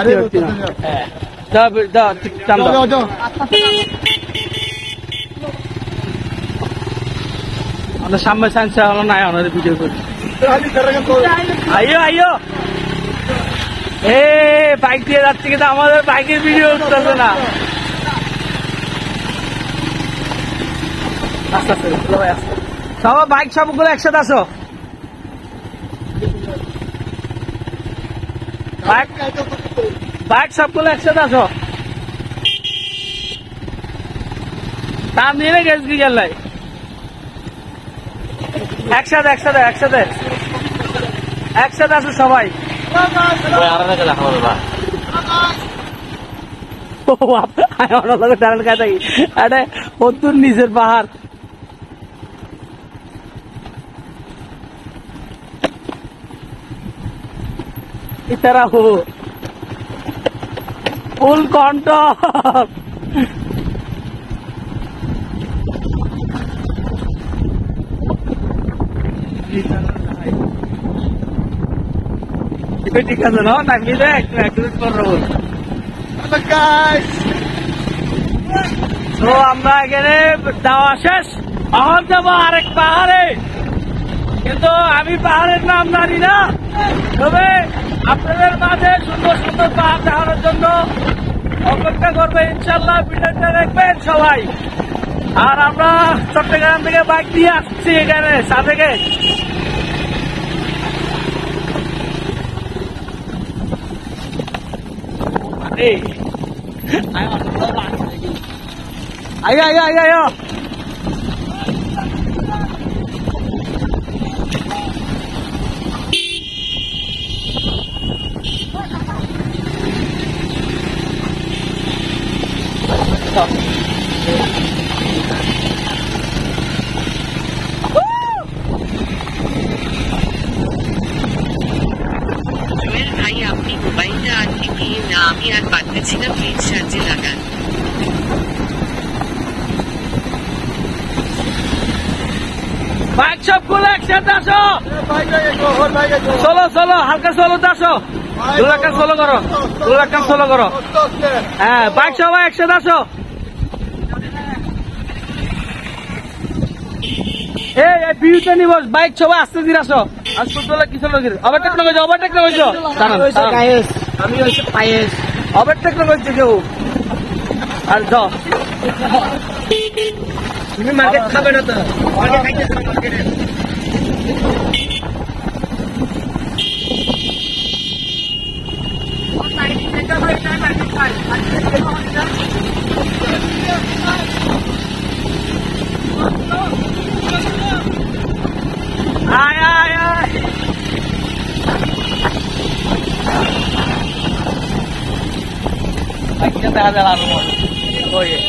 উঠতে পারছি না দাও দাও টান দাও আমাদের সামনে সাইন্স হলো না আমাদের ভিডিও করি। আইও আইও এ বাইক দিয়ে যাচ্ছে কিন্তু আমাদের বাইকের ভিডিও উঠতেছে না। আস্তে আস্তে সবাই আস্তে। বাইক সবগুলো একসাথে আসো। বাইক বাইক সবগুলো একসাথে আসো টান দিয়ে রে গেছ গেল একসাথে একসাথে একসাথে। একসাথে আসো সবাই। নিচের পাহাড়। ইতারা হো ফুল কন্ট্রোল ঠিক আছে, না? নাকি দেখ অ্যাক্সিডেন্ট করব তো আমরা এখানে যাওয়া শেষ। এখন যাব আরেক পাহাড়ে। কিন্তু আমি পাহাড়ের নাম জানি না। তবে আপনাদের মাঝে সুন্দর সুন্দর পাহাড় দেখানোর জন্য অপেক্ষা করবে ইনশাল্লাহ ভিডিওটা দেখবেন সবাই। আর আমরা চট্টগ্রাম থেকে বাইক দিয়ে আসছি এখানে সাথে আয় আয় আয় আয়। জুয়েল ভাই, আপনি মোবাইলটা আর টিপিয়ে না, আমি আর পারতেছি না প্লিজ সাহায্যে লাগান। একসাথে আসো। চলো চলো, হালকা চলো সোলো করো সোলো করো। হ্যাঁ বাইক সবাই একসাথে আসো। এই এই ভিউতে নিব বাইক সবাই আস্তে ধীরে আসো আর সুন্দর কি চলো ওভারটেক না কইছো ওভারটেক না কইছো? আমি হয়েছে পায়েস। ওভারটেক না কইছো কেউ? আর যাও তুমি মার্কেট খাবে না তো? মার্কেট খাইতে মার্কেটে Que entrada lá no mundo? Oi.